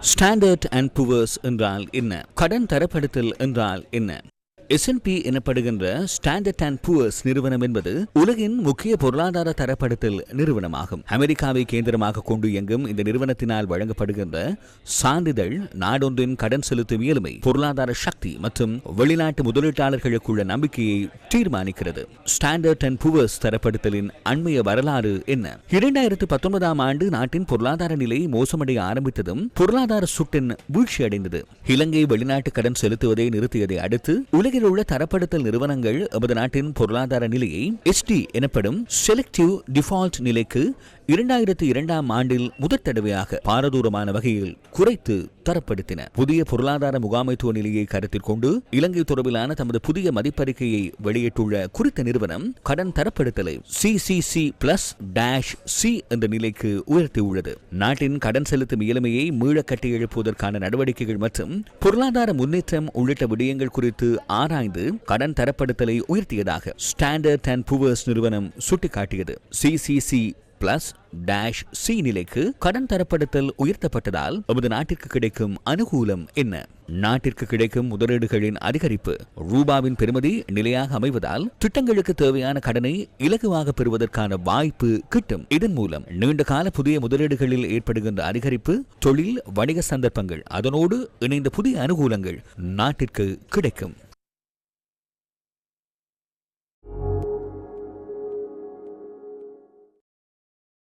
Standard and Poor's என்றால் என்ன? கடன் தரப்படுத்தல் என்றால் என்ன? எஸ்என்பி எனப்படுகின்ற ஸ்டாண்டர்ட் அண்ட் புவர்ஸ் நிறுவனம் என்பது உலகின் முக்கிய பொருளாதார தரப்படுத்தல் நிறுவனமாகும். அமெரிக்காவை கேந்திரமாக கொண்டு இயங்கும் இந்த நிறுவனத்தினால் வழங்கப்படுகின்ற சான்றிதழ் நாடொன்றின் கடன் செலுத்தும் இயலுமை பொருளாதார சக்தி மற்றும் வெளிநாட்டு முதலீட்டாளர்களுக்குள்ள நம்பிக்கையை தீர்மானிக்கிறது. ஸ்டாண்டர்ட் அண்ட் புவர்ஸ் தரப்படுத்தலின் அண்மைய வரலாறு என்ன? இரண்டாயிரத்து பத்தொன்பதாம் ஆண்டு நாட்டின் பொருளாதார நிலை மோசமடைய ஆரம்பித்ததும் பொருளாதார சுட்டின் வீழ்ச்சியடைந்தது. இலங்கை வெளிநாட்டு கடன் செலுத்துவதை நிறுத்தியதை அடுத்து உலகில் உள்ள தரப்படுத்தல் நிறுவனங்கள் எமது நாட்டின் பொருளாதார நிலையை எஸ்டி எனப்படும் செலக்டிவ் டிஃபால்ட் நிலைக்கு இரண்டாயிரத்து இரண்டாம் ஆண்டில் முதற் தடவையாக பாரதூரமான வகையில் குறைத்து தரப்படுத்தின. புதிய பொருளாதார முகாமைத்துவ நிலையை கருத்தில் கொண்டு இலங்கை தொடர்பிலான தமது புதிய மதிப்பறிக்கையை வெளியிட்டுள்ள குறித்த நிறுவனம் கடன் தரப்படுத்தலை சிசிசி பிளஸ் டேஷ் சி என்ற நிலைக்கு உயர்த்தியுள்ளது. நாட்டின் கடன் செலுத்தும் இயலமையை மீள கட்டியெழுப்புவதற்கான நடவடிக்கைகள் மற்றும் பொருளாதார முன்னேற்றம் உள்ளிட்ட விடயங்கள் குறித்து ஆராய்ந்து கடன் தரப்படுத்தலை உயர்த்தியதாக ஸ்டாண்டர்ட் அண்ட் புவர்ஸ் நிறுவனம் சுட்டிக்காட்டியது. சிசிசி பிளஸ் டேஷ் சி நிலைக்கு கடன் தரப்படுத்தல் உயர்த்தப்பட்டதால் நமது நாட்டிற்கு கிடைக்கும் அனுகூலம் என்ன? நாட்டிற்கு கிடைக்கும் முதலீடுகளின் அதிகரிப்பு ரூபாவின் பெருமதி நிலையாக அமைவதால் திட்டங்களுக்கு தேவையான கடனை இலகுவாக பெறுவதற்கான வாய்ப்பு கிட்டும். இதன் மூலம் நீண்ட கால புதிய முதலீடுகளில் ஏற்படுகின்ற அதிகரிப்பு தொழில் வணிக சந்தர்ப்பங்கள் அதனோடு இணைந்த புதிய அனுகூலங்கள் நாட்டிற்கு கிடைக்கும்.